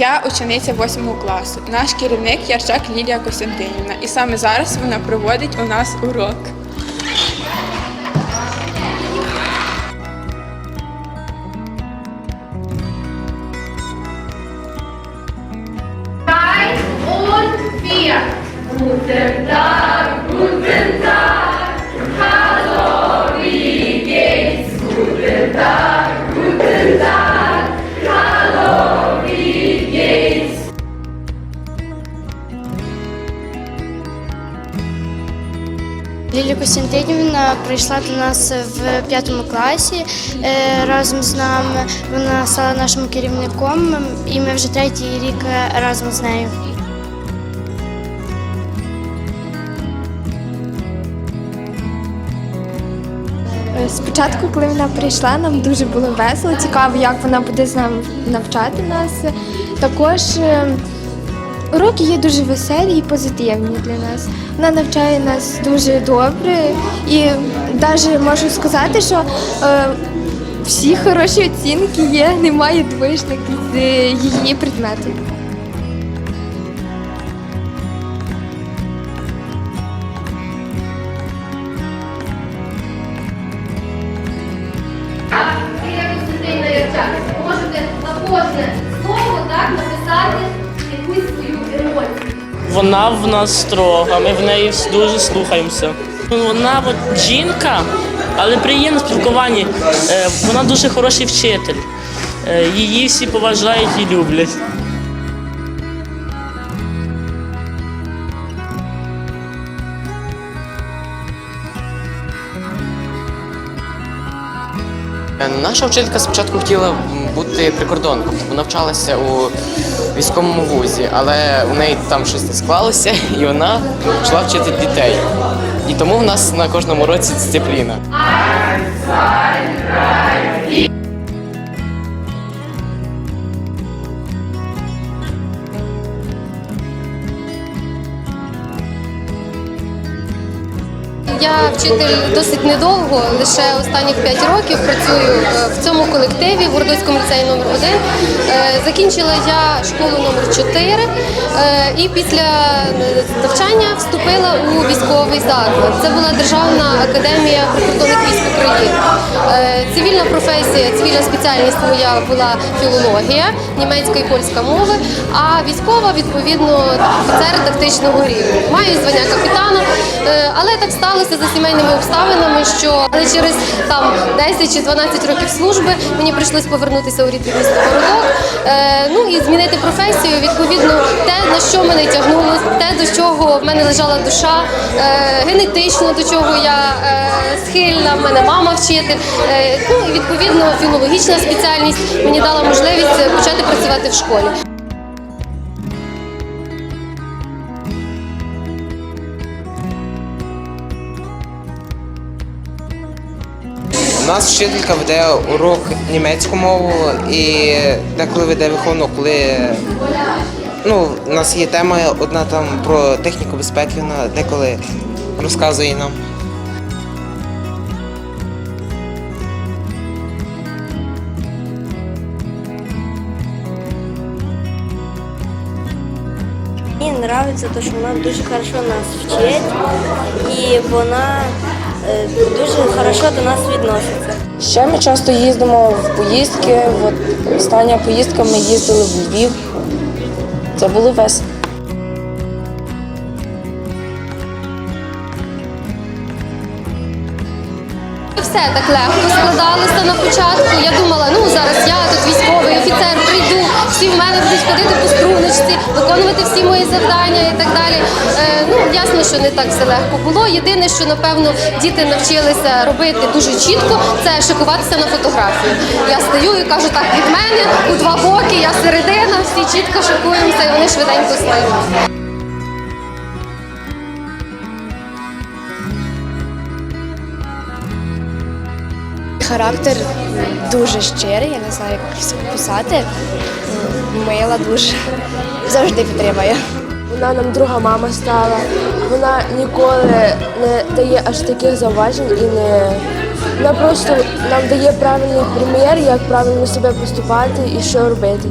Я учениця 8 класу. Наш керівник Ярчак Лілія Костянтинівна. І саме зараз вона проводить у нас урок. Drei Лілія Костянтинівна прийшла до нас в п'ятому класі е, разом з нами. Вона стала нашим керівником, і ми вже третій рік е, разом з нею. Е, Спочатку, коли вона прийшла, нам дуже було весело, цікаво, як вона буде з нами навчати нас. Також уроки є дуже веселі і позитивні для нас. Вона навчає нас дуже добре. І навіть можу сказати, що е, всі хороші оцінки є, немає двоєчних з її Ярчак, можете на кожне Вона в нас строга, ми в неї дуже слухаємося. Вона от жінка, але приємно спілкуванні. Е, Вона дуже хороший вчитель. Е, Її всі поважають і люблять. Е, Наша вчителька спочатку хотіла бути прикордонником, тобто вона вчалася у військовому вузі, але у неї там щось не склалося, і вона почала вчити дітей. І тому в нас на кожному році дисципліна. Я вчитель досить недовго, лише останніх 5 років працюю е, в цьому колективі в Городоцькому ліцеї номер 1 Закінчила я школу номер 4 е, і після е, навчання вступила у військовий заклад. Це була Державна академія прикордонних військ України. Е, Цивільна професія, цивільна спеціальність моя була філологія, німецька і польська мови, а військова відповідно офіцер тактичного рівня. Маю звання капітана, е, але так сталося за сімейними обставинами, що але через там 10 чи 12 років служби мені прийшлось повернутися у рідне місто Городок. Е, ну і змінити професію. Відповідно, те на що мене тягнуло, те до чого в мене лежала душа, е, генетично до чого я е, схильна. в мене мама вчитель. Е, ну і відповідно філологічна спеціальність мені дала можливість е, почати працювати в школі. Нас вчителька веде урок німецьку мову і деколи веде виховну, коли ну, у нас є тема одна там про техніку безпеки, вона деколи розказує нам. Мені подобається те, що вона дуже хорошо нас вчить і вона дуже хорошо до нас відноситься. Ще ми часто їздимо в поїздки. От остання поїздка ми їздили в Львів. Це було весело. Все так легко складалося на початку. Я думала, ну зараз я тут військовий офіцер, прийду, всі в мене будуть ходити по струночці, виконувати всі мої завдання і так далі. Ясно, що не так все легко було. Єдине, що напевно діти навчилися робити дуже чітко, це шикуватися на фотографію. Я стою і кажу, так від мене у два боки, я середина, всі чітко шикуємося, і вони швиденько стають. Характер дуже щирий, я не знаю, як описати. Мила дуже. Завжди підтримує. Вона нам друга мама стала. Вона ніколи не дає аж таких зауважень і не вона просто нам дає правильний примір, як правильно себе поступати і що робити.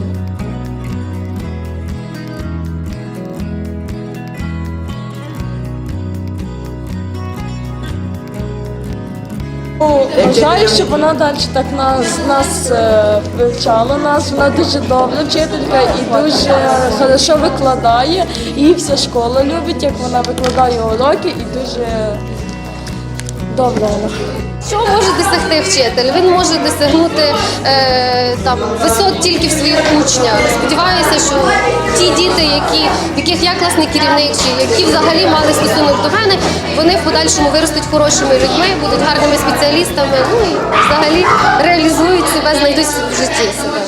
Бажаю, щоб вона далі так нас, нас е, вивчала нас. Вона дуже добра вчителька і дуже хорошо викладає. Її вся школа любить, як вона викладає уроки і дуже вона. Що може досягти вчитель? Він може досягнути е, там висот тільки в своїх учнях. Сподіваюся, що ті діти, які, в яких я класний керівник, чи які взагалі мали стосунок до мене, вони в подальшому виростуть хорошими людьми, будуть гарними спеціалістами. Ну і взагалі реалізують себе, знайдуть в житті себе.